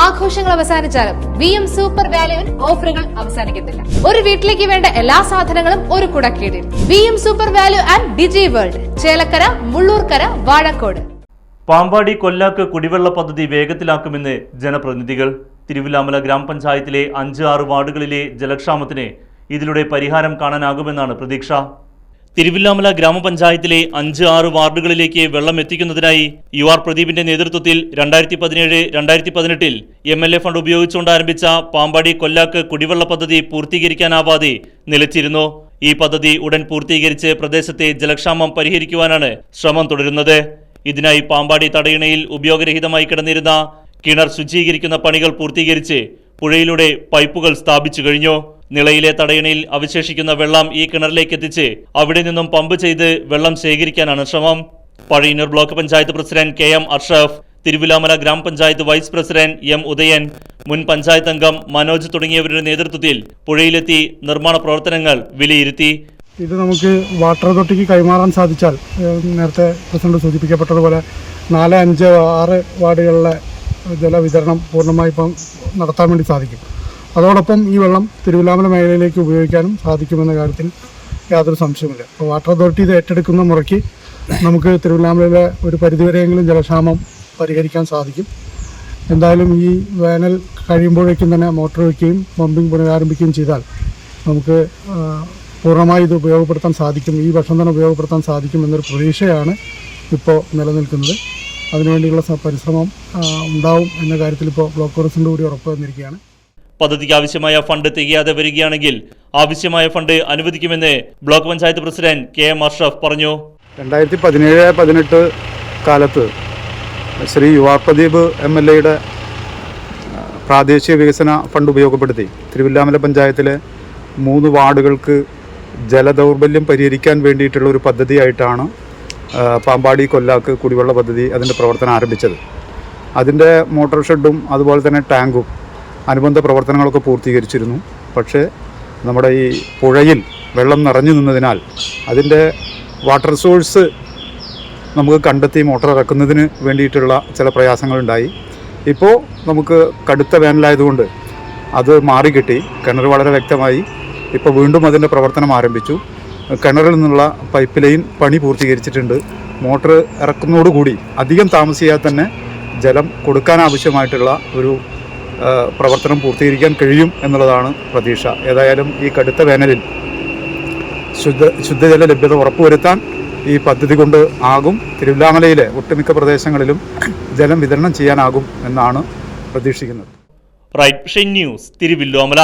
ആഘോഷങ്ങൾ അവസാനിച്ചാലും V M super വാല്യുവിൽ ഓഫറുകൾ അവസാനിക്കുന്നില്ല ഒരു വീട്ടിലേക്ക് വേണ്ട എല്ലാ സാധനങ്ങളും ഒരു കുടക്കീടിൽ. V M super value and digi world Chelakkara Mullurkara Vazhakkode. Pampady കൊല്ലാക്ക് കുടിവെള്ള പദ്ധതി വേഗത്തിലാക്കുമെന്ന് ജനപ്രതിനിധികൾ. തിരുവിലാമല ഗ്രാമപഞ്ചായത്തിലെ അഞ്ച് ആറ് വാർഡുകളിലെ ജലക്ഷാമത്തിന് ഇതിലൂടെ പരിഹാരം കാണാനാകുമെന്നാണ് പ്രതീക്ഷ. തിരുവില്ലാമല ഗ്രാമപഞ്ചായത്തിലെ അഞ്ച് ആറ് വാർഡുകളിലേക്ക് വെള്ളം എത്തിക്കുന്നതിനായി യു ആർ പ്രദീപിന്റെ നേതൃത്വത്തിൽ രണ്ടായിരത്തി പതിനേഴ് രണ്ടായിരത്തി പതിനെട്ടിൽ എം എൽ എ ഫണ്ട് ഉപയോഗിച്ചുകൊണ്ട് ആരംഭിച്ച പാമ്പാടി കൊല്ലാക്ക് കുടിവെള്ള പദ്ധതി പൂർത്തീകരിക്കാനാവാതെ നിലച്ചിരുന്നു. ഈ പദ്ധതി ഉടൻ പൂർത്തീകരിച്ച് പ്രദേശത്തെ ജലക്ഷാമം പരിഹരിക്കുവാനാണ് ശ്രമം തുടരുന്നത്. ഇതിനായി പാമ്പാടി തടയിണയിൽ ഉപയോഗരഹിതമായി കിടന്നിരുന്ന കിണർ ശുചീകരിക്കുന്ന പണികൾ പൂർത്തീകരിച്ച് പുഴയിലൂടെ പൈപ്പുകൾ സ്ഥാപിച്ചു കഴിഞ്ഞു. നിളയിലെ തടയണയിൽ അവശേഷിക്കുന്ന വെള്ളം ഈ കിണറിലേക്ക് എത്തിച്ച് അവിടെ നിന്നും പമ്പ് ചെയ്ത് വെള്ളം ശേഖരിക്കാനാണ് ശ്രമം. Pazhayannur block panchayat president K M Arshaf Thiruvilwamala ഗ്രാമപഞ്ചായത്ത് വൈസ് പ്രസിഡന്റ് എം ഉദയൻ മുൻ പഞ്ചായത്ത് അംഗം മനോജ് തുടങ്ങിയവരുടെ നേതൃത്വത്തിൽ പുഴയിലെത്തി നിർമ്മാണ പ്രവർത്തനങ്ങൾ വിലയിരുത്തി. ഇത് നമുക്ക് വാട്ടർ അതോറിറ്റിക്ക് കൈമാറാൻ സാധിച്ചാൽ നേരത്തെ പ്രസിഡന്റ് സൂചിപ്പിക്കപ്പെട്ടതുപോലെ നാല് അഞ്ച് ആറ് വാർഡുകളിലെ ജലവിതരണം പൂർണമായി ഇപ്പം നടത്താൻ വേണ്ടി സാധിക്കും. അതോടൊപ്പം ഈ വെള്ളം തിരുവിലാമല മേഖലയിലേക്ക് ഉപയോഗിക്കാനും സാധിക്കുമെന്ന കാര്യത്തിൽ യാതൊരു സംശയമില്ല അപ്പോൾ വാട്ടർ അതോറിറ്റി ഇത് ഏറ്റെടുക്കുന്ന മുറയ്ക്ക് നമുക്ക് തിരുവല്ലാമലയിലെ ഒരു പരിധിവരെയെങ്കിലും ജലക്ഷാമം പരിഹരിക്കാൻ സാധിക്കും. എന്തായാലും ഈ വേനൽ കഴിയുമ്പോഴേക്കും തന്നെ മോട്ടോർ വയ്ക്കുകയും പമ്പിംഗ് പുനരാരംഭിക്കുകയും ചെയ്താൽ നമുക്ക് പൂർണമായി ഇത് ഉപയോഗപ്പെടുത്താൻ സാധിക്കും. ഈ വർഷം തന്നെ ഉപയോഗപ്പെടുത്താൻ സാധിക്കും എന്നൊരു പ്രതീക്ഷയാണ് ഇപ്പോൾ നിലനിൽക്കുന്നത്. അതിനുവേണ്ടിയുള്ള പരിശ്രമം ഉണ്ടാവും എന്ന കാര്യത്തിൽ ഇപ്പോൾ ബ്ലോക്ക് പ്രസിഡന്റ് കൂടി ഉറപ്പ് തന്നിരിക്കുകയാണ്. പദ്ധതിക്ക് ആവശ്യമായ ഫണ്ട് തികയാതെ വരികയാണെങ്കിൽ ആവശ്യമായ ഫണ്ട് അനുവദിക്കുമെന്ന് block panchayat president K M Ashraf പറഞ്ഞു. രണ്ടായിരത്തി പതിനേഴ് പതിനെട്ട് കാലത്ത് ശ്രീ യുവാ പ്രദീപ് എം എൽ എയുടെ പ്രാദേശിക വികസന ഫണ്ട് ഉപയോഗപ്പെടുത്തി തിരുവില്ലാമല പഞ്ചായത്തിലെ മൂന്ന് വാർഡുകൾക്ക് ജലദൗർബല്യം പരിഹരിക്കാൻ വേണ്ടിയിട്ടുള്ള ഒരു പദ്ധതിയായിട്ടാണ് പാമ്പാടി കൊല്ലാക്ക് കുടിവെള്ള പദ്ധതി അതിന്റെ പ്രവർത്തനം ആരംഭിച്ചത്. അതിന്റെ മോട്ടോർ ഷെഡും അതുപോലെ തന്നെ ടാങ്കും അനുബന്ധ പ്രവർത്തനങ്ങളൊക്കെ പൂർത്തീകരിച്ചിരുന്നു. പക്ഷേ നമ്മുടെ ഈ പുഴയിൽ വെള്ളം നിറഞ്ഞു നിന്നതിനാൽ അതിന്റെ വാട്ടർ സോഴ്സ് നമുക്ക് കണ്ടെത്തി മോട്ടോർ ഇറക്കുന്നതിന് വേണ്ടിയിട്ടുള്ള ചില പ്രയാസങ്ങളുണ്ടായി. ഇപ്പോൾ നമുക്ക് കടുത്ത വേനലായതുകൊണ്ട് അത് മാറിക്കിട്ടി. കിണർ വളരെ വ്യക്തമായി ഇപ്പോൾ വീണ്ടും അതിന്റെ പ്രവർത്തനം ആരംഭിച്ചു. കിണറിൽ നിന്നുള്ള പൈപ്പ് ലൈൻ പണി പൂർത്തീകരിച്ചിട്ടുണ്ട്. മോട്ടർ ഇറക്കുന്നതോടുകൂടി അധികം താമസിയാതെ തന്നെ ജലം കൊടുക്കാനാവശ്യമായിട്ടുള്ള ഒരു പ്രവർത്തനം പൂർത്തീകരിക്കാൻ കഴിയും എന്നുള്ളതാണ് പ്രതീക്ഷ. ഏതായാലും ഈ കടുത്ത വേനലിൽ ശുദ്ധ ശുദ്ധജല ലഭ്യത ഉറപ്പുവരുത്താൻ ഈ പദ്ധതി കൊണ്ട് ആകും. തിരുവില്ലാമലയിലെ ഒട്ടുമിക്ക പ്രദേശങ്ങളിലും ജലം വിതരണം ചെയ്യാനാകും എന്നാണ് പ്രതീക്ഷിക്കുന്നത്. Right news Thiruvilwamala.